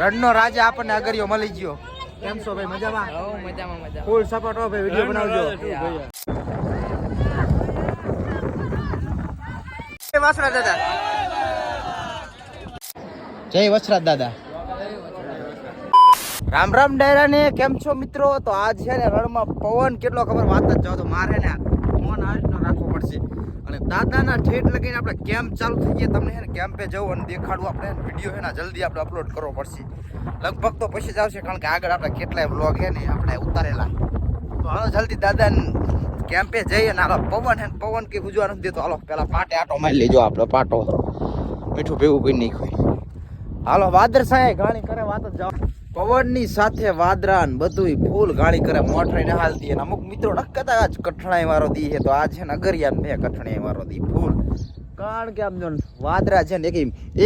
રણનો રાજા આપણને અગરિયો મળી ગયો. કેમ છો ભાઈ મજામાં? હો મજામાં મજા ફૂલ સપોર્ટ હો ભાઈ વીડિયો બનાવજો. જય વસરાજ દાદા. જય વસરાજ દાદા. રામ રામ ડાયરા ને કેમ છો મિત્રો? તો આજ છે ને રણમાં પવન કેટલો ખબર વાત જ જાવ તો મારે ને ફોન આ રીતનો રાખવો પડશે. અને દાદાના ઠેઠ લગીને આપણે કેમ્પ ચાલુ થઈ ગયા, તમને હે ને કેમ્પે જવું અને દેખાડવું આપણે વીડિયો એના જલ્દી આપણે અપલોડ કરવો પડશે. લગભગ તો પછી જ આવશે, કારણ કે આગળ આપણે કેટલાય બ્લોગ છે ને આપણે ઉતારેલા. તો હાલો, જલ્દી દાદા કેમ્પે જઈએ ને હાલો, પવન હે પવન કે ગુજવા નથી દેતો. હાલો, પેલા પાટે આટો મારી લેજો આપણે, પાટો. મીઠું ભેગું કરી નાખ્યું. હાલો વાદર સાહેબ ગાણી કરે વાત જ જાઓ પવનની સાથે વાદરાન બધું ફૂલ ગાળી કરે મોટરે ને હાલતી. અને અમુક મિત્રો નક્કતા આજ કઠણાઈ વાળો દી છે. તો આ છે ને અગરિયા મેં કઠણાઈ વાળો દી, ફૂલ. કારણ કે આમ જો વાદરા છે ને એક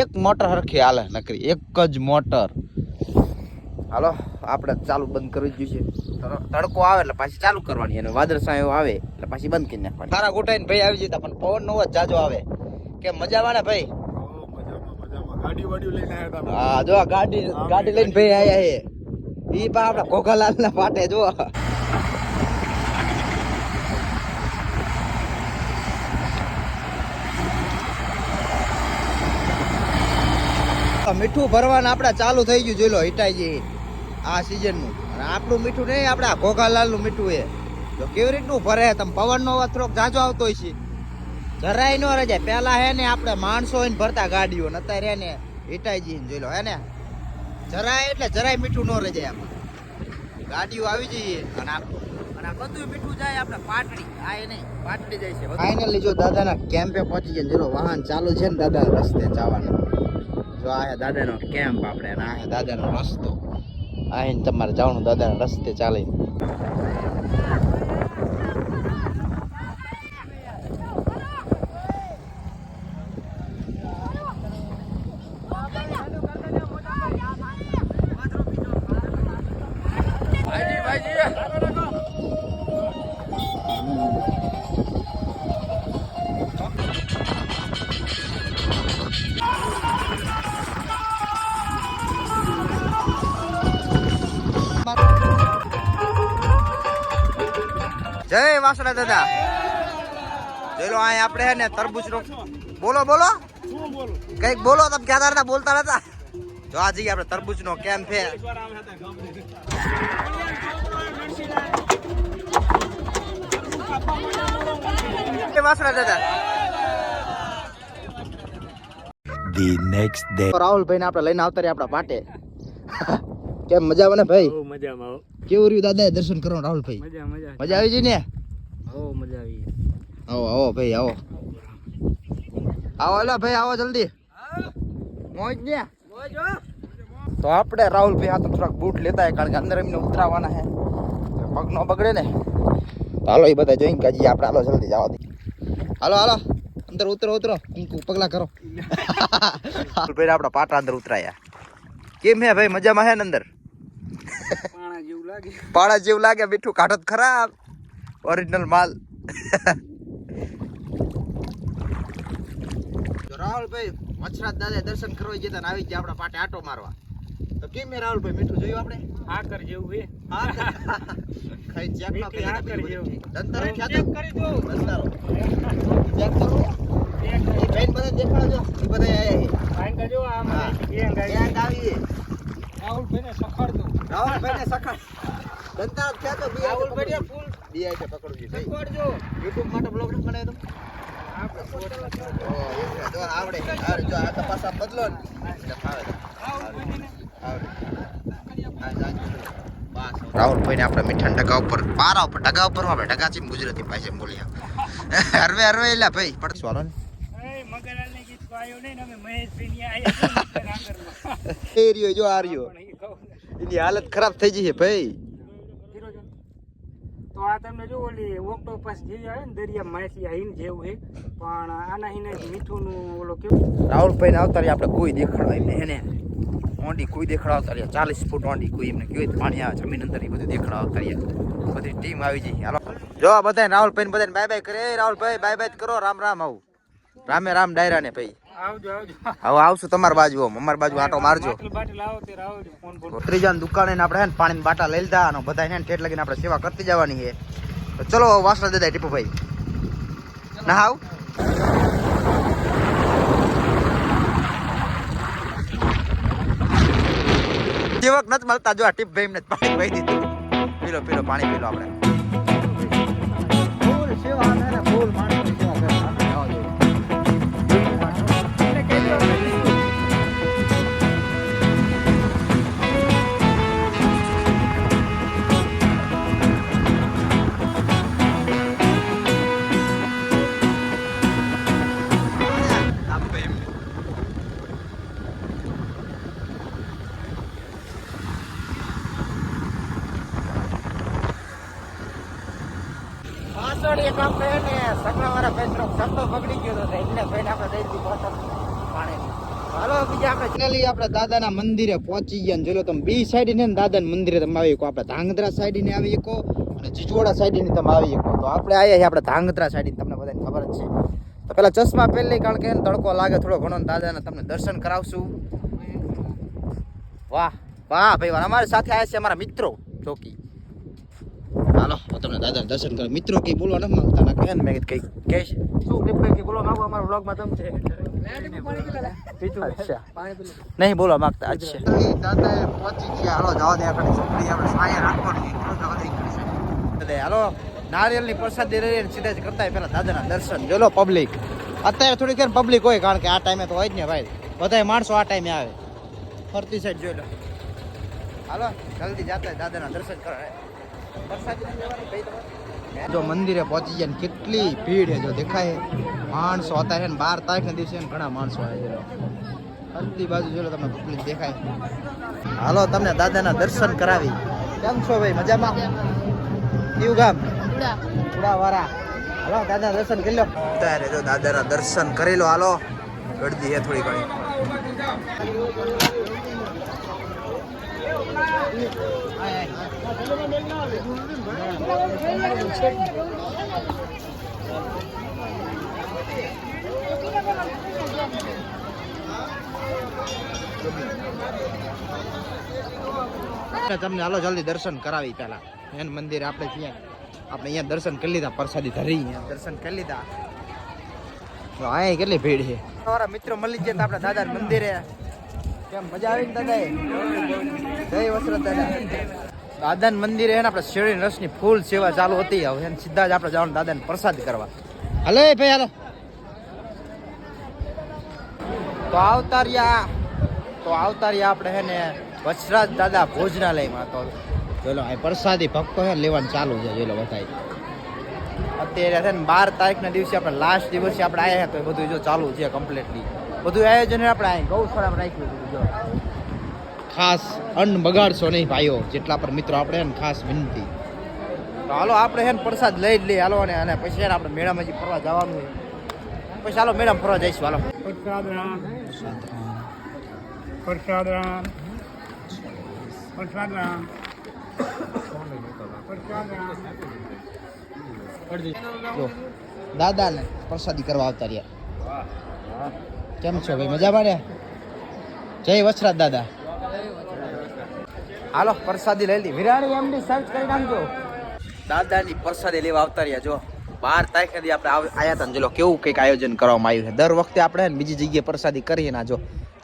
એક મોટર હરખી હાલે નકરી, એક જ મોટર. હાલો, આપણે ચાલુ બંધ કરવી જ જોઈએ તડકો આવે એટલે પાછી ચાલુ કરવાની. અને વાદળ સાયો આવે એટલે પાછી બંધ કરી નાખવાની. સારા ગોઠાઈને ભાઈ આવી જતા, પણ પવન નો જાજો આવે. કે મજા આવે ને ભાઈ? ગાડી વાડી લઈને આવ્યા હતા હા જો ગાડી ગાડી લઈને ભાઈ આયા હે ઈ પા આપડા ઘોઘાલાલ ના પાટે જો મીઠું ભરવાનું આપડા ચાલુ થઈ ગયું જોઈ લો હિટાઈજી આ સીઝનનું અને આપણું મીઠું નહીં આપડા ઘોઘાલાલનું મીઠું એ તો કેવી રીતનું ભરે? તમે પવન નો અવાજ થોડોક જાજો આવતો હોય છે. જરાય નો રજાય. પેલા હે ને આપણે માણસો હોય ભરતા ગાડીઓ ને અત્યારે હે ને હિટાઈજી જોઈ લો હે ને? જરાય એટલે જરાય મીઠું નો રજાય આપણે ગાડીઓ આવી જઈએ અને આ અને આ બધું મીઠું જાય આપણે પાટડી. આ એ નહીં પાટડી જાય છે ફાઇનલી જો દાદાના કેમ્પે પહોંચી ગયા જો વાહન ચાલુ છે ને દાદા રસ્તે જવાનું. જો આ હે દાદાનો કેમ્પ આપણે અને આ દાદાનો રસ્તો. આ હે તમારે જવાનું દાદાના રસ્તે ચાલી જય વાસણા દાદા. જોઈ લો અહીં આપણે હે ને તરબૂચ નો બોલો બોલો. કંઈક બોલો તમે ક્યાં હતા બોલતા નતા જો આ જઈએ આપણે તરબૂચ નો કેમ છે. જય વાસણા દાદા. ધી નેક્સ્ટ ડે રાહુલભાઈ ને આપણે લઈને આવતા રહ્યા આપણા પાટે. કેમ મજા આવે ને ભાઈ? મજામાં કેવું રહ્યું દાદા દર્શન કરો રાહુલભાઈ? મજા મજા. મજા આવી ગઈ ને? હો મજા આવી આવો આવો ભાઈ આવો. આવો એલા ભાઈ આવો જલ્દી. મોજ ને? તો આપણે રાહુલભાઈ આ તો થોડાક બૂટ લેતા હોય કારણ કે અંદર એમને ઉતરાવાના છે પગ નો બગડે ને. તો હાલો એ બધા જોઈને કે હજી આપણે હાલો જલ્દી જવા દે હાલો હાલો. અંદર ઉતરો ઉતરો. કુંકુ પગલા કરો. રાહુલભાઈ આપણા પાટા અંદર ઉતરાયા. કેમ હે ભાઈ? મજામાં હે ને અંદર? પાણા જેવું લાગે પાડા જેવું લાગે મીઠું કાઢો ખરાબ. ઓરિજિનલ માલ. રાહુલભાઈ મચ્છરાજ દાદા દર્શન કરવા જતા આવી ગયા આપણા પાટે આટો મારવા. તો કેમ હે રાહુલભાઈ મીઠું જોયું આપણે? આકર જેવું હે હા ખાઈ ચેક નો મીઠી આકર જેવું. દંતર ચેક કરી દઉં. દંતરો ચેક કરો. એ ભાઈ બધા દેખાડજો. એ બધા આયા ફાઈન કરજો આમ હા. ગેંગ છે આવી રાહુલભાઈને સખાડતું. ને બી રાહુલભાઈને ફૂલ બી આઈ પકડજો. ભાઈ સખાડજો યુટ્યુબ માટે બ્લોગ નથી બનાવ્યો છે. જો આવડે. જો આ તપાસ બદલો ને. એટલે. રાહુલભાઈને ને. આપણે મીઠા ડગા ઉપર પારા ઉપર ડગા ઉપર આપણે ડગા ચીમ ગુજરાતી ભાષા બોલ્યા હરવે હરવે એલા ભાઈ પણ સ્વાલો ને? એ ને રહ્યો જો આ રહ્યો. ને. એની હાલત ખરાબ થઈ જશે છે ભાઈ. તો આ તમને જો ઓલી ઓક્ટોપસ જેવી આવે ને દરિયા માછલી આ જેવું છે. પણ આના હિને મીઠુંનું ઓલો કેવું? રાહુલભાઈ ને આવતા આપણે કોઈ દેખાડો એમને એને ઓંડી કોઈ દેખાડો આવતા રહ્યા ચાલીસ ફૂટ ઓંડી કોઈ એમને કયું પાણી આવે જમીન અંદર એ બધું દેખાડો આવતા રહ્યા બધી ટીમ આવી જઈ. હાલો. જો બધા રાહુલભાઈ ને બધાને બાય બાય કરે. એ રાહુલભાઈ બાય બાય કરો. રામ રામ આવું. રામે રામ ડાયરા ને ભાઈ. હવે આવશું તમારી બાજુ અમારી બાજુ આટો મારજો. ત્રીજા દુકાને આપણે હે ને પાણીની બાટા લઈ લીધા અને બધા હે ને ઠેઠ લગીને આપણે સેવા કરતી જવાની છે. તો ચલો વાસણા દેતા ટીપુભાઈ. ના આવ જેવક નથી મળતા. જો આ ટીપ ભાઈ એમને પાણી વહી દીધું. પીલો પીલો પાણી પીલો આપણે. ફૂલ સેવા ફૂલ માણસોની એક આપણે હે ને સગડાવાળા પેટ્રોલ શબ્દો બગડી ગયો હતો એટલે ભાઈને આપણે દઈ દીધી બીજા આપણે ચાલી આપણે દાદાના મંદિરે પહોંચી ગયા જોલો તમે બી સાઈડ દાદાના મંદિરે તમે આવી શકો. આપણે ધાંગધ્રા સાઈડ આવી શકો અને જીજવાડા સાઈડ તમે આવી શકો. તો આપણે આવ્યા છીએ આપણે ધાંગધ્રા સાઈડ તમને બધાને ખબર જ છે. તો પેલા ચશ્મા પહેરી કારણ કે તડકો લાગે થોડો ઘણો ને તમને દર્શન કરાવશું. વાહ વાહ, ભાઈ, અમારી સાથે આવ્યા છે અમારા મિત્રો ચોકી હાલો તમને દાદા દર્શન કરો. મિત્રો કઈ બોલવા ન માંગતા ના કહે ને મેં કઈ છે શું ટીપભાઈ કઈ બોલવા માંગો અમારા વ્લોગમાં તમે છે. નહીં બોલવા માંગતા અચ્છા દાદા પહોંચી ગયા. હાલો જવા દે આગળ છોકરી આપણે સાયા રાખવાની હાલો નારિયેલની પ્રસાદી રહી સીધા જ કરતા હોય પેલા દાદાના દર્શન. જોલો પબ્લિક અત્યારે થોડીક વાર પબ્લિક હોય કારણ કે આ ટાઈમે તો હોય જ ને ભાઈ. બધા માણસો આ ટાઈમે આવે. ફરતી સાઈડ જોઈ લો. હાલો જલ્દી જાતા દાદાના દર્શન કરો જો મંદિરે પહોંચી ગયા ને કેટલી ભીડ છે જો દેખાય. માણસો હતા છે બાર તારીખના દિવસે ઘણા માણસો આવે છે અડધી બાજુ લો તમને તકલીફ દેખાય. હાલો તમને દાદાના દર્શન કરાવી. કેમ છો ભાઈ? મજામાં? કયું ગામ? ઉડાવાળા. હાલો દાદા દર્શન કરી લો. ત્યારે જો દાદાના દર્શન કરી લો હાલો. ગળદી હે થોડી ઘણી. તમને હાલો જલ્દી દર્શન કરાવી પેલા એન મંદિર આપણે ત્યાં આપણે અહીંયા દર્શન કરી લીધા પ્રસાદી ધરી દર્શન કરી લીધા. અહીંયા કેટલી ભીડ છે? તમારા મિત્રો મળી ગયા આપણા દાદા મંદિરે. કેમ મજા આવી ને દાદા જય વસ્ત્ર દાદા. દાદાના મંદિરે એને આપણે શેરડી રસની ફૂલ સેવા ચાલુ હતી. હવે એને સીધા જ આપણે જવાનું દાદાને પ્રસાદ કરવા. હલે ભાઈ હાલો. તો આવતા રહ્યા. તો આવતા રહ્યા આપણે હે ને વચરાજ દાદા ભોજનાલયમાં. તો ચલો આ પ્રસાદી ભક્તો હે લેવાનું ચાલુ છે ચલો બધાય. અત્યારે છે ને બાર તારીખના દિવસે આપણે લાસ્ટ દિવસે આપણે આવ્યા તો એ બધું જો ચાલુ છે કમ્પ્લીટલી બધું આયોજન આપણે અહીં ગૌશાળામાં રાખ્યું છે જો. ખાસ અન્ન બગાડશો નહીં ભાઈઓ જેટલા પર મિત્રો આપણે ને ખાસ વિનંતી. તો હાલો આપણે હે ને પ્રસાદ લઈ જ લઈએ હાલો ને અને પછી આપણે મેળામાં હજી ફરવા જવાનું છે. પછી હાલો મેળામાં ફરવા જઈશું હાલો. પ્રસાદ રામ. પ્રસાદ રામ. પ્રસાદ રામ. પ્રસાદ રામ. જો, દાદાને પ્રસાદી કરવા આવતા રહ્યા. કેમ છો ભાઈ, મજામાં ને? જય વસરાજ દાદા. હાલો, પ્રસાદી લઈ લીધી વિરાણી એમની સર્ચ કરી નાખજો. દાદાની પ્રસાદી લેવા આવતા રહ્યા, જો. બાર તારીખે આપણે આવ્યા હતા જો કેવું કંઈક આયોજન કરવામાં આવ્યું છે. દર વખતે આપણે બીજી જગ્યાએ પ્રસાદી કરીએ ના જો,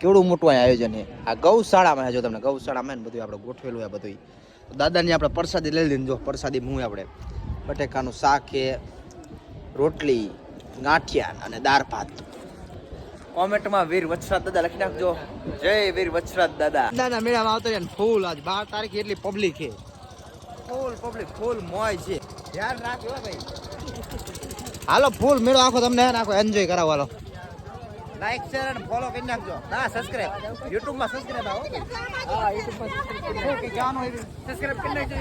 કેવડું મોટું આયોજન છે. આ ગૌશાળામાં જો તમને ગૌશાળામાં બધું આપણે ગોઠવેલું છે બધું દાદાની આપણે પ્રસાદી લઈ લીધી જો, પ્રસાદી હું આપણે. બટેકાનું શાક છે રોટલી ગાંઠિયા અને દાળ ભાત. કોમેન્ટમાં વીર વત્સરાજ દાદા લખી નાખજો. જય વીર વત્સરાજ દાદા. દાદા મેળામાં આવતો ને ફૂલ આજ. બાર તારીખે એટલી પબ્લિક છે. ફૂલ પબ્લિક ફૂલ મોય છે. ધ્યાન રાખજો ભાઈ. હાલો ફૂલ મેળો આખો તમને આખો એન્જોય કરાવો હાલો. લાઈક શેર અને ફોલો કરી નાખજો. ના સબસ્ક્રાઇબ યુટ્યુબમાં સબસ્ક્રાઇબ આવો. હા યુટ્યુબમાં સબસ્ક્રાઇબ કે કહેવાનું હોય? સબસ્ક્રાઇબ કરી નાખજો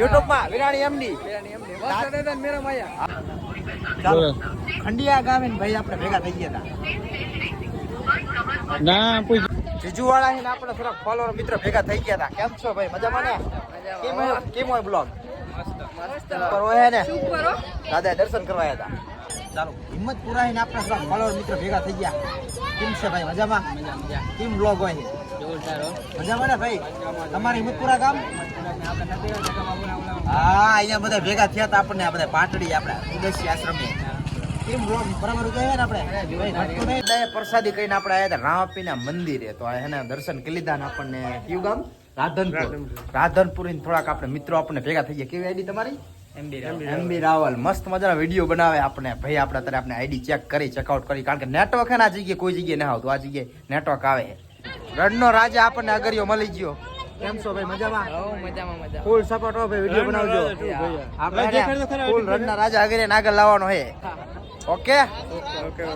યુટ્યુબમાં વિરાણી એમની વિરાણી એમની દાદા મેરા માયા. ચાલો. ખંડિયા ગામે ને ભાઈ આપણે ભેગા થઈ ગયા હતા. ના જીજુવાળા ને આપણે થોડાક ફોલોવર મિત્રો ભેગા થઈ ગયા હતા. કેમ છો ભાઈ? મજામાં ને? કેમ કેમ હોય બ્લોગ મસ્ત હોય ને? દાદા દર્શન કરવા આવ્યા હતા. ચાલો હિંમત પુરાઈને આપણે થોડા ફોલોવર મિત્રો ભેગા થઈ ગયા. કેમ છે ભાઈ? મજામાં? કેમ બ્લોગ હોય છે? મજામાં ને ભાઈ? તમારે હિંમતપુરા ગામ? હા અહીંયા બધા ભેગા થયા હતા આપણને આ બધા પાટડી આપણે ઉદસી આશ્રમે. કેમ બ્લોગ બરાબર ગયા ને આપણે? પ્રસાદી કહીને આપણે આવ્યા હતા રામાપીના મંદિરે. તો એના દર્શન કરી લીધા ને આપણને કયું ગામ? રાધનપુર. રાધનપુર. થોડાક આપણે મિત્રો આપણને ભેગા થઈ ગયા. કેવી આઈડી તમારી? એમબી રાવલ. મસ્ત મજાનો વીડિયો બનાવે આપણે. ભાઈ આપણે અત્યારે આપણે આઈડી ચેક કરી ચેકઆઉટ કરી. કારણ કે નેટવર્ક હે ને આ જગ્યાએ કોઈ જગ્યાએ ના આવતું. આ જગ્યાએ નેટવર્ક આવે. રણનો રાજા આપણને અગરિયો મળી ગયો. કેમ છો ભાઈ? મજામાં? ફૂલ સપોર્ટ હો ભાઈ વીડિયો બનાવજો. આપણે ફૂલ રણના રાજા અગરિયા આગળ લાવવાનો હે. ઓકે જો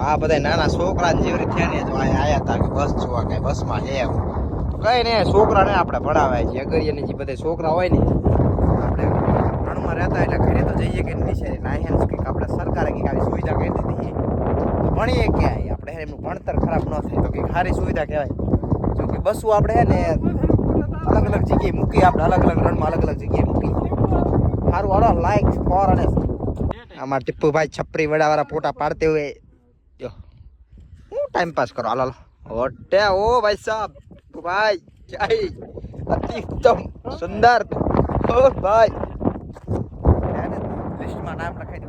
આ બધા નાના છોકરા જેવી થયા ને જો આયા હતા કે બસ જોવા કે બસમાં હે એમ. કઈ ને છોકરાને આપણે ભણાવાય છે. અગરિયાની જે બધા છોકરા હોય ને, આપણે રણમાં રહેતા એટલે ઘરે તો જઈએ કે નીચે ના હે ને કંઈક આપણે સરકારે કંઈક આવી સુવિધા કરી દીધી તો ભણીએ ક્યાંય? આપણે એમનું ભણતર ખરાબ ન થાય, તો કંઈક સારી સુવિધા કહેવાય. જો કે બસો આપણે ને, અલગ અલગ જગ્યાએ મૂકી આપણે, અલગ અલગ રણમાં અલગ અલગ જગ્યાએ મૂકી સારું, હાલો લાઈક ફોર અને આમાં ટીપુભાઈ છપરી વડાવાળા ફોટા પાડતે હોય. ટાઈમ પાસ કરો. હાલો ઓટે ઓ ભાઈ સાહેબ ભાઈ, જય. અતિ ઉત્તમ સુંદર. ઓ ભાઈ. લિસ્ટમાં નામ લખાવી